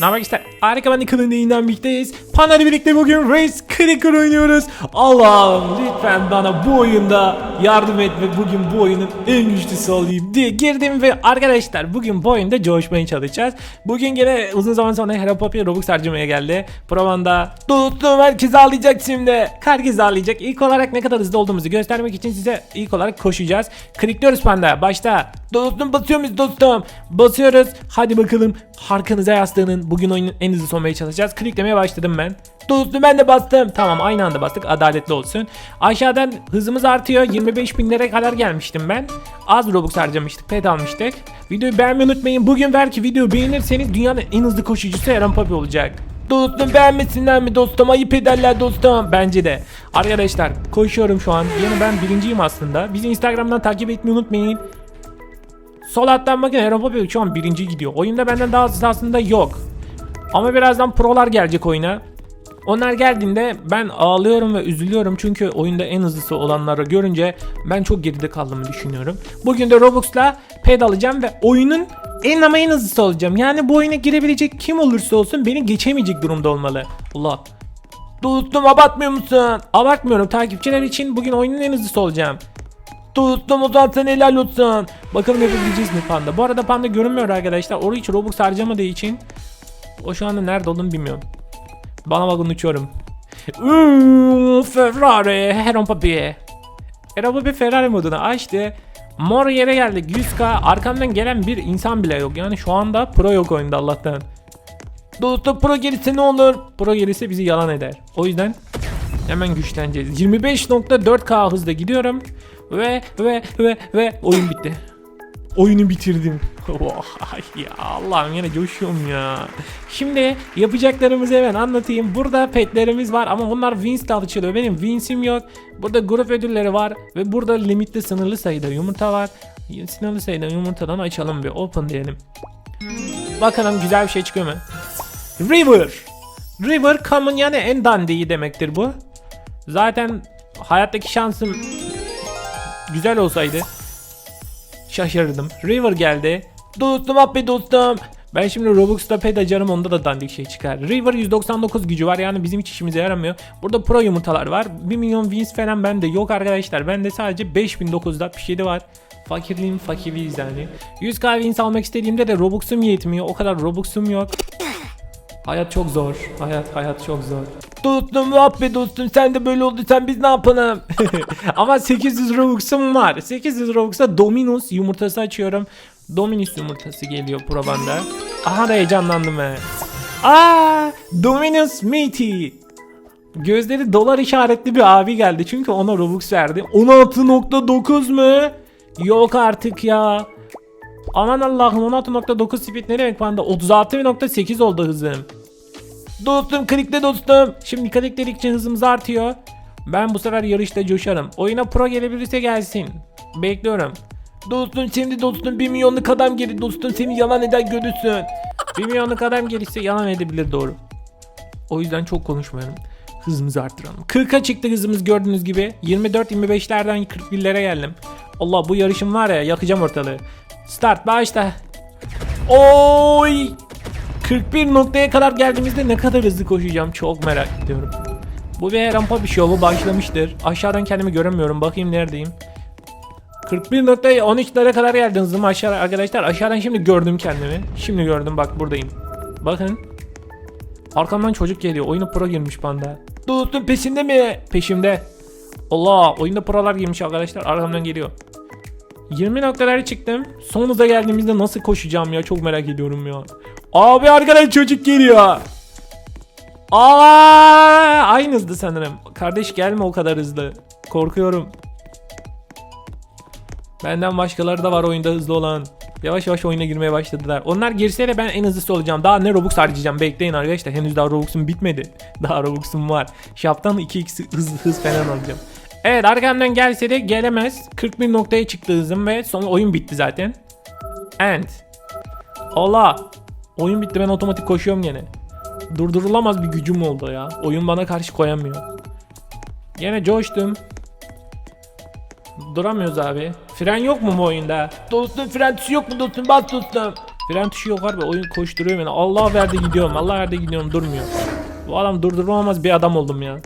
Ne haber işte? Harika ben Nick'ın yayından birlikteyiz. Pana'yla birlikte bugün Race Cracker oynuyoruz. Allah'ım lütfen bana bu oyunda yardım et ve bugün bu oyunun en güçlüsü olayım diye girdim ve arkadaşlar bugün bu oyunda coşmaya çalışacağız. Bugün gene uzun zaman sonra Hero Poppy Robux harcamaya geldi. Provanda tuttum herkes ağlayacak şimdi. Herkes ağlayacak. İlk olarak ne kadar hızlı olduğumuzu göstermek için size ilk olarak koşacağız. Klikliyoruz panda. Başta. Dostum basıyor muyuz dostum? Basıyoruz. Hadi bakalım. Arkanıza yaslanın. Bugün oyunun en hızlı olmaya çalışacağız. Kliklemeye başladım ben. Dostum ben de bastım. Tamam aynı anda bastık. Adaletli olsun. Aşağıdan hızımız artıyor. 25 binlere kadar gelmiştim ben. Az Robux harcamıştık. Pet almıştık. Videoyu beğenmeyi unutmayın. Bugün belki videoyu beğenirseniz dünyanın en hızlı koşucusu Eren Papi olacak. Dostum beğenmesinler mi dostum? Ayıp ederler dostum. Bence de. Arkadaşlar koşuyorum şu an. Yani ben birinciyim aslında. Bizi Instagram'dan takip etmeyi unutmayın. Sol alttan bakın Papi şu an birinci gidiyor. Oyunda benden daha hızlı aslında yok. Ama birazdan prolar gelecek oyuna. Onlar geldiğinde ben ağlıyorum ve üzülüyorum çünkü oyunda en hızlısı olanları görünce ben çok geride kaldığımı düşünüyorum. Bugün de Robux'la ped alacağım ve oyunun en ama en hızlısı olacağım. Yani bu oyuna girebilecek kim olursa olsun beni geçemeyecek durumda olmalı. Allah. Dostum abartmıyor musun? Abartmıyorum takipçiler için bugün oyunun en hızlısı olacağım. Dostum o zaten helal olsun. Bakalım yapabileceğiz mi panda? Bu arada panda görünmüyor arkadaşlar. Oraya hiç Robux harcamadığı için o şu anda nerede olduğunu bilmiyorum. Bana bakın uçuyorum. Uuu, Ferrari, Heron Papi. Heron Papi Ferrari modunu açtı. Mor yere geldik 100k. Arkamdan gelen bir insan bile yok. Yani şu anda pro yok oyunda Allah'tan. Dostum pro gelirse ne olur? Pro gelirse bizi yalan eder. O yüzden hemen güçleneceğiz. 25.4k hızla gidiyorum. Ve ve ve ve oyun bitti. Oyunu bitirdim. Vay ya Allah'ım yine coşuyorum ya. Şimdi yapacaklarımızı hemen anlatayım. Burada petlerimiz var ama bunlar wins ile açılıyor. Benim wins'im yok. Burada grup ödülleri var ve burada limitli sınırlı sayıda yumurta var. Sınırlı sayıda yumurtadan açalım bir open diyelim. Bakalım güzel bir şey çıkıyor mu? River. River common yani en dandiği demektir bu. Zaten hayattaki şansım güzel olsaydı şaşırdım. River geldi. Dostum abi dostum. Ben şimdi Robux'ta ped açarım onda da dandik şey çıkar. River 199 gücü var yani bizim hiç işimize yaramıyor. Burada pro yumurtalar var. 1 milyon wins falan bende yok arkadaşlar. Bende sadece 5967 var. Fakirliğim fakiriyiz yani. 100k wins almak istediğimde de Robux'um yetmiyor. O kadar Robux'um yok. Hayat çok zor. Hayat hayat çok zor. Dostum abi dostum sen de böyle olduysan biz ne yapalım? Ama 800 Robux'um var. 800 Robux'a Dominus yumurtası açıyorum. Dominus yumurtası geliyor probanda. Aha da heyecanlandım he. Aa, Dominus Meaty. Gözleri dolar işaretli bir abi geldi çünkü ona Robux verdi. 16.9 mu? Yok artık ya. Aman Allah'ım 16.9 speed ne demek panda? 36.8 oldu hızım. Dostum klikle dostum. Şimdi klikledikçe hızımız artıyor. Ben bu sefer yarışta coşarım. Oyuna pro gelebilirse gelsin. Bekliyorum. Dostum şimdi dostum 1 milyonluk adam geri dostum seni yalan eder görürsün. 1 milyonluk adam gelirse yalan edebilir doğru. O yüzden çok konuşmuyorum. Hızımızı arttıralım. 40'a çıktı hızımız gördüğünüz gibi. 24-25'lerden 41'lere geldim. Allah bu yarışım var ya yakacağım ortalığı. Start başla. Oy! 41 noktaya kadar geldiğimizde ne kadar hızlı koşacağım çok merak ediyorum. Bu bir rampa bir şovu başlamıştır. Aşağıdan kendimi göremiyorum. Bakayım neredeyim. 41.13'lere kadar geldi hızım aşağı arkadaşlar. Aşağıdan şimdi gördüm kendimi. Şimdi gördüm bak buradayım. Bakın. Arkamdan çocuk geliyor. Oyuna pro girmiş panda. Dostum peşinde mi? Peşimde. Allah oyunda prolar girmiş arkadaşlar. Arkamdan geliyor. 20 noktalara çıktım. Son geldiğimizde nasıl koşacağım ya çok merak ediyorum ya. Abi arkadan çocuk geliyor. Aa, aynı hızlı sanırım. Kardeş gelme o kadar hızlı. Korkuyorum. Benden başkaları da var oyunda hızlı olan. Yavaş yavaş oyuna girmeye başladılar. Onlar girse de ben en hızlısı olacağım. Daha ne Robux harcayacağım. Bekleyin arkadaşlar. Henüz daha Robux'um bitmedi. Daha Robux'um var. Şaptan 2x hız, hız falan alacağım. Evet arkamdan gelse de gelemez. 41 noktaya çıktı hızım ve sonra oyun bitti zaten. And. Allah. Oyun bitti ben otomatik koşuyorum yine. Durdurulamaz bir gücüm oldu ya. Oyun bana karşı koyamıyor. Yine coştum. Duramıyoruz abi. Fren yok mu bu oyunda? Dostum fren tuşu yok mu dostum? Bas dostum. Fren tuşu yok harbi oyun koşturuyor beni. Allah verdi gidiyorum. Allah verdi gidiyorum durmuyor. Bu adam durdurulamaz bir adam oldum ya.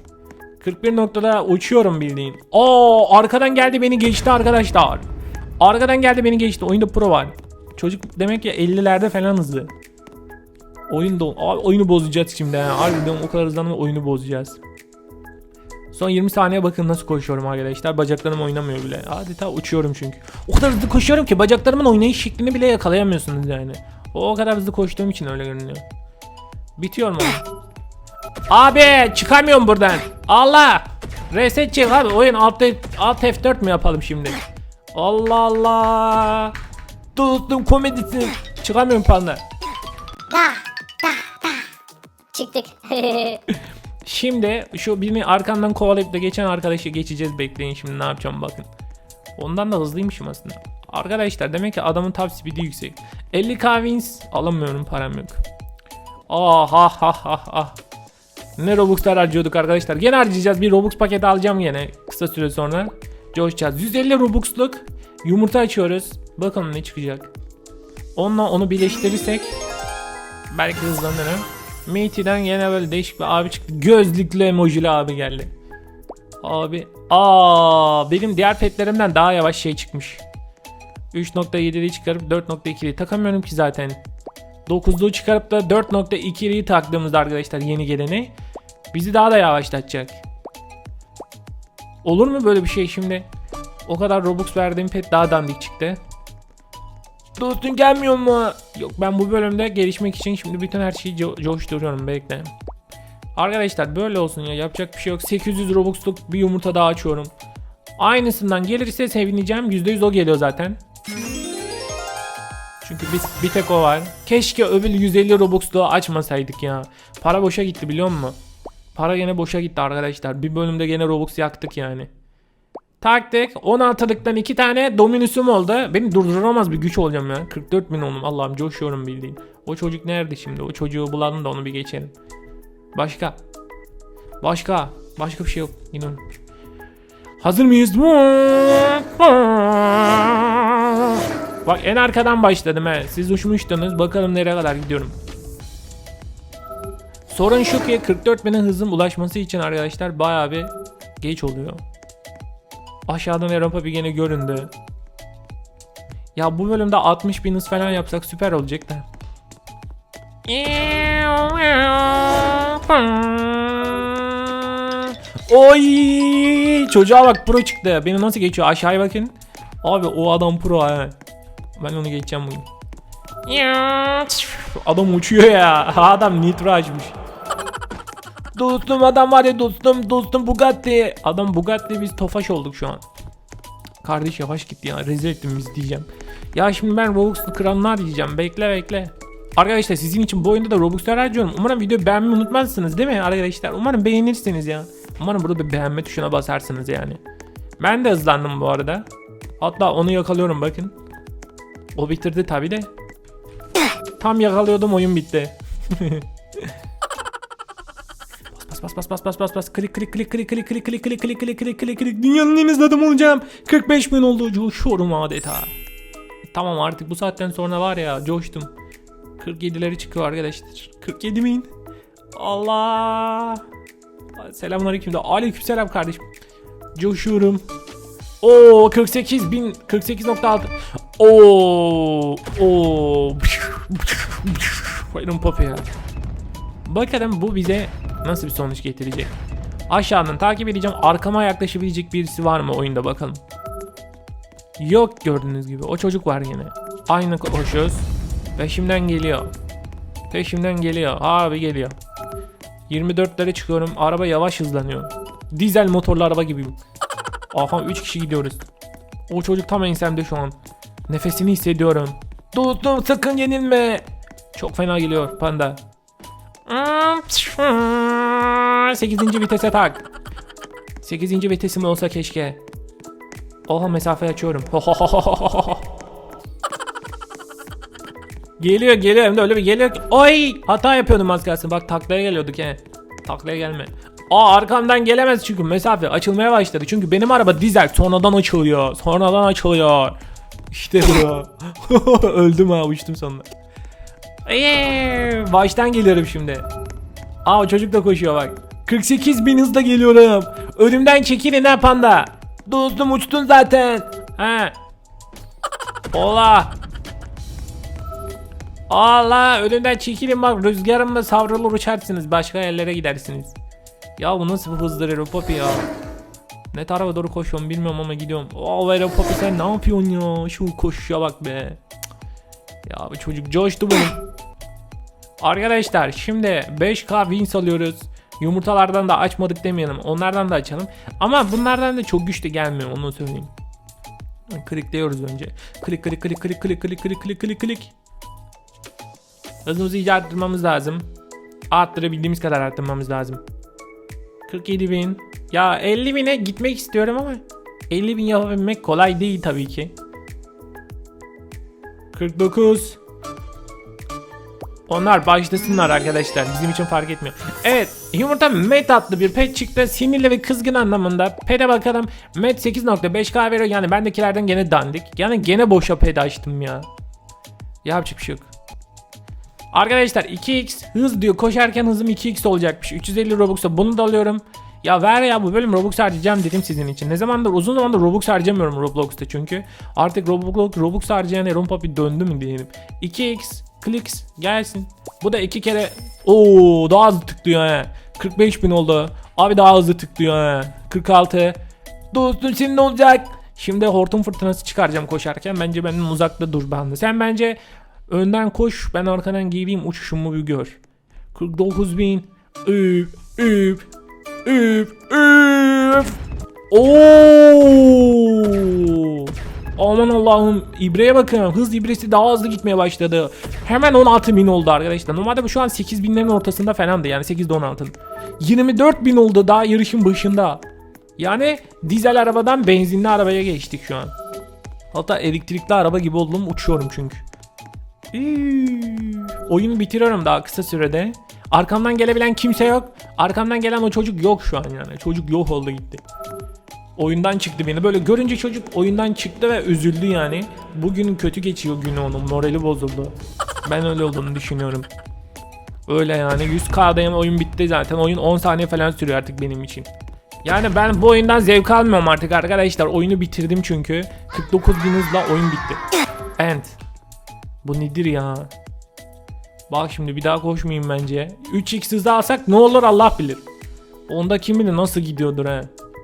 41 noktada uçuyorum bildiğin. Oo arkadan geldi beni geçti arkadaşlar. Arkadan geldi beni geçti. Oyunda pro var. Çocuk demek ki 50'lerde falan hızlı. Oyunda abi oyunu bozacağız şimdi ha. Harbiden o kadar hızlanma oyunu bozacağız. Son 20 saniye bakın nasıl koşuyorum arkadaşlar. Bacaklarım oynamıyor bile. Adeta uçuyorum çünkü. O kadar hızlı koşuyorum ki bacaklarımın oynayış şeklini bile yakalayamıyorsunuz yani. O kadar hızlı koştuğum için öyle görünüyor. Bitiyor mu? Abi çıkamıyorum buradan. Allah. Reset çek abi. Oyun alt, alt F4 mi yapalım şimdi? Allah Allah. Dostum komedisi. Çıkamıyorum panda. Da da da. Çıktık. Şimdi şu birini arkamdan kovalayıp da geçen arkadaşı geçeceğiz bekleyin şimdi ne yapacağım bakın. Ondan da hızlıymışım aslında. Arkadaşlar demek ki adamın top speed'i yüksek. 50k wins alamıyorum param yok. Ah ah ah ah ah. Ne Robux'lar harcıyorduk arkadaşlar. Gene harcayacağız. Bir Robux paketi alacağım gene kısa süre sonra. Coşacağız. 150 Robux'luk yumurta açıyoruz. Bakalım ne çıkacak. Onunla onu birleştirirsek belki hızlanırım. Matey'den yine böyle değişik bir abi çıktı. Gözlüklü emojili abi geldi. Abi. Aa benim diğer petlerimden daha yavaş şey çıkmış. 3.7'liyi çıkarıp 4.2'liyi takamıyorum ki zaten. 9'luğu çıkarıp da 4.2'liyi taktığımızda arkadaşlar yeni geleni bizi daha da yavaşlatacak. Olur mu böyle bir şey şimdi? O kadar Robux verdiğim pet daha dandik çıktı. Dostun gelmiyor mu? Yok ben bu bölümde gelişmek için şimdi bütün her şeyi co- coşturuyorum bekle. Arkadaşlar böyle olsun ya yapacak bir şey yok. 800 Robux'luk bir yumurta daha açıyorum. Aynısından gelirse sevineceğim. %100 o geliyor zaten. Çünkü bir, bir tek o var. Keşke öbür 150 Robux'luğu açmasaydık ya. Para boşa gitti biliyor musun? Para gene boşa gitti arkadaşlar. Bir bölümde gene Robux yaktık yani. Taktik 16'lıktan 2 tane Dominus'um oldu. Beni durduramaz bir güç olacağım ya. 44 bin oldum Allah'ım coşuyorum bildiğin. O çocuk nerede şimdi? O çocuğu bulalım da onu bir geçelim. Başka. Başka. Başka bir şey yok. İnan. Hazır mıyız? Bak en arkadan başladım he. Siz uçmuştunuz. Bakalım nereye kadar gidiyorum. Sorun şu ki 44 bine hızım ulaşması için arkadaşlar bayağı bir geç oluyor. Aşağıdan Europa bir gene göründü. Ya bu bölümde 60 bin hız falan yapsak süper olacak da. Oy! Çocuğa bak pro çıktı. Beni nasıl geçiyor? Aşağıya bakın. Abi o adam pro ha. Ben onu geçeceğim bugün. Adam uçuyor ya. Adam nitro açmış. Dostum adam var ya dostum dostum Bugatti. Adam Bugatti biz tofaş olduk şu an. Kardeş yavaş gitti ya rezil ettin bizi diyeceğim. Ya şimdi ben Robux'lu krallar diyeceğim bekle bekle. Arkadaşlar sizin için bu oyunda da Robux'lar harcıyorum. Umarım videoyu beğenmeyi unutmazsınız değil mi arkadaşlar? Umarım beğenirsiniz ya. Umarım burada bir beğenme tuşuna basarsınız yani. Ben de hızlandım bu arada. Hatta onu yakalıyorum bakın. O bitirdi tabi de. Tam yakalıyordum oyun bitti. Bas bas bas bas bas bas bas klik klik klik klik klik klik klik klik klik klik klik klik klik dünyanın en hızlı adamı olacağım 45 bin oldu coşuyorum adeta Tamam artık bu saatten sonra var ya coştum 47'leri çıkıyor arkadaşlar 47 bin Allah Selamünaleyküm de aleykümselam kardeşim Coşuyorum Oo 48 bin 48.6 Oo Oo popu ya Bakalım bu bize nasıl bir sonuç getirecek. Aşağıdan takip edeceğim. Arkama yaklaşabilecek birisi var mı oyunda bakalım. Yok gördüğünüz gibi. O çocuk var yine. Aynı koşuyoruz. Peşimden geliyor. Peşimden geliyor. Abi geliyor. 24'lere çıkıyorum. Araba yavaş hızlanıyor. Dizel motorlu araba gibi. Aha 3 kişi gidiyoruz. O çocuk tam ensemde şu an. Nefesini hissediyorum. Dostum sakın yenilme. Çok fena geliyor panda. 8. vitese tak. 8. vitesim olsa keşke. Oha mesafe açıyorum. geliyor geliyor hem de öyle bir geliyor ki. Oy hata yapıyordum az kalsın. Bak taklaya geliyorduk he. Taklaya gelme. Aa arkamdan gelemez çünkü mesafe açılmaya başladı. Çünkü benim araba dizel sonradan açılıyor. Sonradan açılıyor. İşte bu. Öldüm ha uçtum sonunda. Eee, baştan geliyorum şimdi. Aa çocuk da koşuyor bak. 48 bin hızla geliyorum. Önümden çekilin ha panda. Dostum uçtun zaten. Ha. Ola. Allah önümden çekilin bak rüzgarımla savrulur uçarsınız başka yerlere gidersiniz. Ya bu nasıl bir hızdır Hero Poppy ya. Ne tarafa doğru koşuyorum bilmiyorum ama gidiyorum. Oh Hero Poppy sen ne yapıyorsun ya? Şu koşuşa bak be. Ya bu çocuk coştu bunun. Arkadaşlar şimdi 5k wins alıyoruz. Yumurtalardan da açmadık demeyelim. Onlardan da açalım. Ama bunlardan da çok güçlü gelmiyor onu söyleyeyim. Klikliyoruz önce. Klik klik klik klik klik klik klik klik klik klik. Hızımızı iyice arttırmamız lazım. Arttırabildiğimiz kadar arttırmamız lazım. 47 bin. Ya 50 bine gitmek istiyorum ama 50 bin yapabilmek kolay değil tabii ki. 49. Onlar başlasınlar arkadaşlar. Bizim için fark etmiyor. Evet. Yumurta Met adlı bir pet çıktı. Sinirli ve kızgın anlamında. Pet'e bakalım. Met 8.5k veriyor. Yani bendekilerden gene dandik. Yani gene boşa pet açtım ya. Yapacak bir şey yok. Arkadaşlar 2x hız diyor. Koşarken hızım 2x olacakmış. 350 Robux'a bunu da alıyorum. Ya ver ya bu bölüm Robux harcayacağım dedim sizin için. Ne zamandır uzun zamandır Robux harcamıyorum Roblox'ta çünkü. Artık Roblox Robux harcayan Eron Papi döndü mü diyelim. 2x clicks gelsin. Bu da iki kere Oo daha hızlı tıklıyor he. 45 bin oldu. Abi daha hızlı tıklıyor he. 46. Dostum senin ne olacak? Şimdi hortum fırtınası çıkaracağım koşarken. Bence benden uzakta dur bende. Sen bence önden koş. Ben arkadan geleyim uçuşumu bir gör. 49 bin. Üp üp üp üp. Oo! Aman Allah'ım ibreye bakın hız ibresi daha hızlı gitmeye başladı. Hemen 16 bin oldu arkadaşlar. Normalde bu şu an 8 binlerin ortasında falandı yani 8'de 16. 24 bin oldu daha yarışın başında. Yani dizel arabadan benzinli arabaya geçtik şu an. Hatta elektrikli araba gibi oldum uçuyorum çünkü. Oyunu bitiriyorum daha kısa sürede. Arkamdan gelebilen kimse yok. Arkamdan gelen o çocuk yok şu an yani. Çocuk yok oldu gitti. Oyundan çıktı beni. Böyle görünce çocuk oyundan çıktı ve üzüldü yani. Bugün kötü geçiyor günü onun. Morali bozuldu. Ben öyle olduğunu düşünüyorum. Öyle yani 100k'dayım oyun bitti zaten. Oyun 10 saniye falan sürüyor artık benim için. Yani ben bu oyundan zevk almıyorum artık arkadaşlar. Oyunu bitirdim çünkü. 49 bin hızla oyun bitti. End. Bu nedir ya? Bak şimdi bir daha koşmayayım bence. 3x hızı alsak ne olur Allah bilir. Onda kim bilir nasıl gidiyordur he.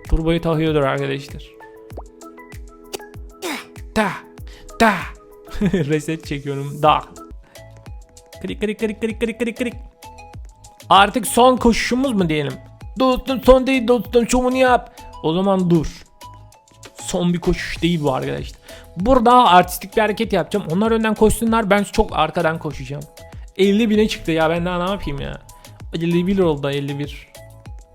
Turboyu takıyordur arkadaşlar. Da. Da. Reset çekiyorum. Da. Klik klik klik klik klik klik klik. Artık son koşuşumuz mu diyelim? Dostum son değil dostum şovunu yap. O zaman dur. Son bir koşuş değil bu arkadaşlar. Burada artistik bir hareket yapacağım. Onlar önden koşsunlar ben çok arkadan koşacağım. 50 bine çıktı ya ben daha ne yapayım ya. 51 oldu 51.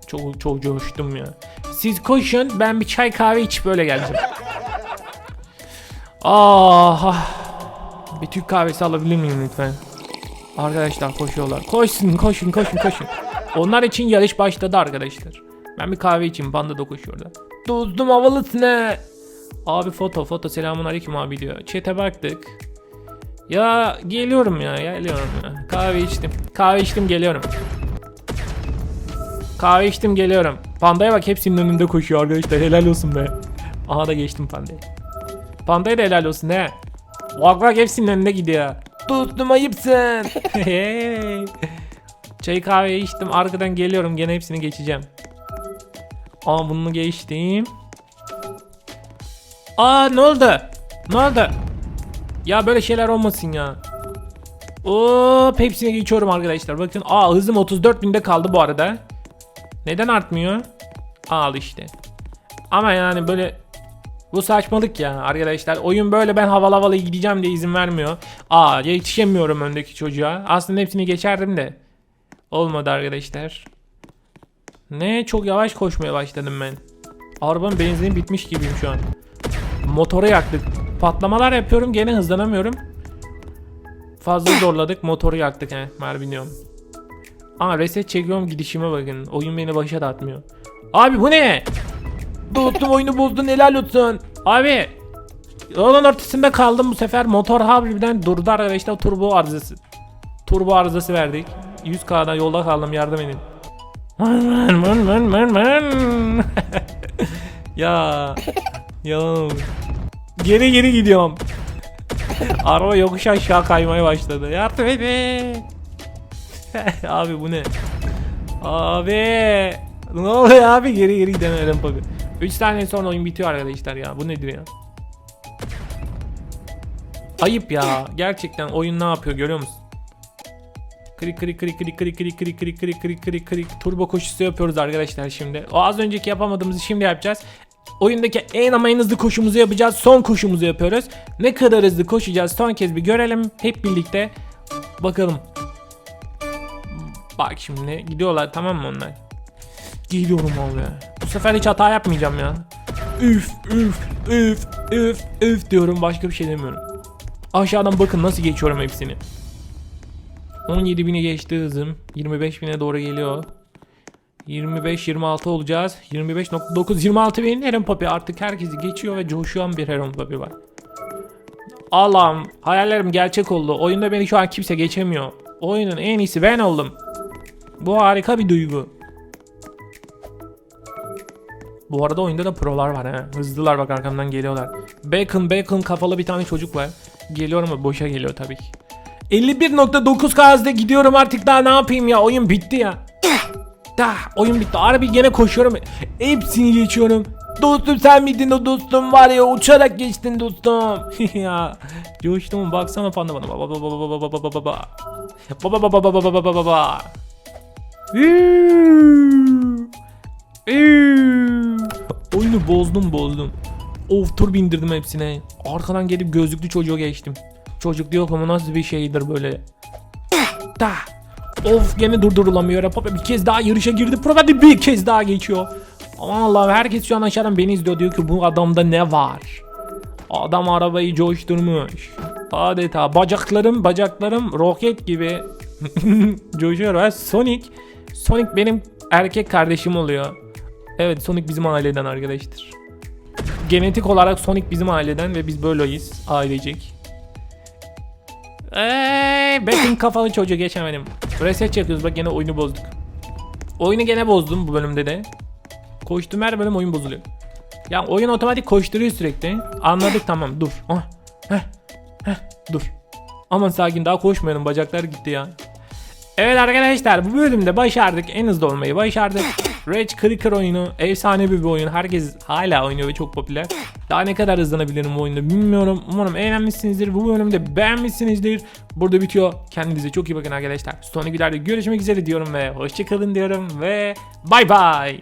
Çok çok coştum ya. Siz koşun ben bir çay kahve içip böyle geleceğim. Ah, ah. Bir Türk kahvesi alabilir miyim lütfen? Arkadaşlar koşuyorlar. Koşsun koşun koşun koşun. Onlar için yarış başladı arkadaşlar. Ben bir kahve içeyim panda da koşuyor. Dostum havalısın he. Abi foto foto selamun aleyküm abi diyor. Çete baktık. Ya geliyorum ya geliyorum ya. Kahve içtim. Kahve içtim geliyorum. Kahve içtim geliyorum. Pandaya bak hepsinin önünde koşuyor arkadaşlar. Helal olsun be. Aha da geçtim pandayı. Pandaya da helal olsun he. Bak bak hepsinin önünde gidiyor. Dostum ayıpsın. Çay kahve içtim. Arkadan geliyorum. Gene hepsini geçeceğim. Aa bunu geçtim. Aa ne oldu? Ne oldu? Ya böyle şeyler olmasın ya. Hop hepsine geçiyorum arkadaşlar. Bakın aa hızım 34 binde kaldı bu arada. Neden artmıyor? Al işte. Ama yani böyle bu saçmalık ya arkadaşlar. Oyun böyle ben havalı havalı gideceğim diye izin vermiyor. Aa yetişemiyorum öndeki çocuğa. Aslında hepsini geçerdim de. Olmadı arkadaşlar. Ne çok yavaş koşmaya başladım ben. Arabanın benzini bitmiş gibiyim şu an. Motoru yaktık. Patlamalar yapıyorum gene hızlanamıyorum. Fazla zorladık motoru yaktık he. Mer biniyorum. Aa reset çekiyorum gidişime bakın. Oyun beni başa da atmıyor. Abi bu ne? Dostum oyunu bozdun helal olsun. Abi. Yolun ortasında kaldım bu sefer motor harbiden durdu arkadaşlar turbo arızası. Turbo arızası verdik. 100k'da yolda kaldım yardım edin. Man man man man man. ya yalan oldu. Geri geri gidiyorum. Araba yokuş aşağı kaymaya başladı. Yardım edin. abi bu ne? Abi ne oluyor abi geri geri gidemedim tabi. 3 saniye sonra oyun bitiyor arkadaşlar ya. Bu nedir ya? Ayıp ya. Gerçekten oyun ne yapıyor görüyor musun? Krik krik krik krik krik krik krik krik krik krik krik krik turbo koşusu yapıyoruz arkadaşlar şimdi. O az önceki yapamadığımızı şimdi yapacağız. Oyundaki en ama en hızlı koşumuzu yapacağız. Son koşumuzu yapıyoruz. Ne kadar hızlı koşacağız son kez bir görelim hep birlikte. Bakalım. Bak şimdi gidiyorlar tamam mı onlar? Geliyorum abi. Bu sefer hiç hata yapmayacağım ya. Üf üf üf üf üf diyorum başka bir şey demiyorum. Aşağıdan bakın nasıl geçiyorum hepsini. 17.000'i geçti hızım. 25.000'e doğru geliyor. 25-26 olacağız. 25.9 26 bin Heron Papi artık herkesi geçiyor ve coşuyan bir Heron Papi var. Allah'ım hayallerim gerçek oldu. Oyunda beni şu an kimse geçemiyor. Oyunun en iyisi ben oldum. Bu harika bir duygu. Bu arada oyunda da prolar var ha. Hızlılar bak arkamdan geliyorlar. Bacon bacon kafalı bir tane çocuk var. Geliyor ama boşa geliyor tabii ki. 51.9 hızda gidiyorum artık daha ne yapayım ya oyun bitti ya. Dah oyun bitti. Harbi gene koşuyorum. Hepsini geçiyorum. Dostum sen miydin o dostum var ya uçarak geçtin dostum. ya coştum baksana panda bana. Baba baba baba baba baba baba. Baba baba baba baba baba baba. Oyunu bozdum bozdum. Of tur bindirdim hepsine. Arkadan gelip gözlüklü çocuğu geçtim. Çocuk diyor ki bu nasıl bir şeydir böyle. Da. Of gene durdurulamıyor. Papa bir kez daha yarışa girdi. Probably bir kez daha geçiyor. Aman Allah'ım herkes şu an aşağıdan beni izliyor. Diyor ki bu adamda ne var? Adam arabayı coşturmuş. Adeta bacaklarım bacaklarım roket gibi coşuyor. ve Sonic Sonic benim erkek kardeşim oluyor. Evet Sonic bizim aileden arkadaşlar. Genetik olarak Sonic bizim aileden ve biz böyleyiz ailecek. Eee Betin kafalı çocuğu geçemedim. Reset yapıyoruz bak gene oyunu bozduk. Oyunu gene bozdum bu bölümde de. Koştum her bölüm oyun bozuluyor. Ya oyun otomatik koşturuyor sürekli. Anladık tamam dur. Ah, heh, heh, dur. Aman sakin daha koşmayalım bacaklar gitti ya. Evet arkadaşlar bu bölümde başardık. En hızlı olmayı başardık. Rage Clicker oyunu efsane bir oyun. Herkes hala oynuyor ve çok popüler. Daha ne kadar hızlanabilirim bu oyunda bilmiyorum. Umarım eğlenmişsinizdir. Bu bölümde beğenmişsinizdir. Burada bitiyor. Kendinize çok iyi bakın arkadaşlar. Sonraki videoda görüşmek üzere diyorum ve hoşçakalın diyorum ve bay bay.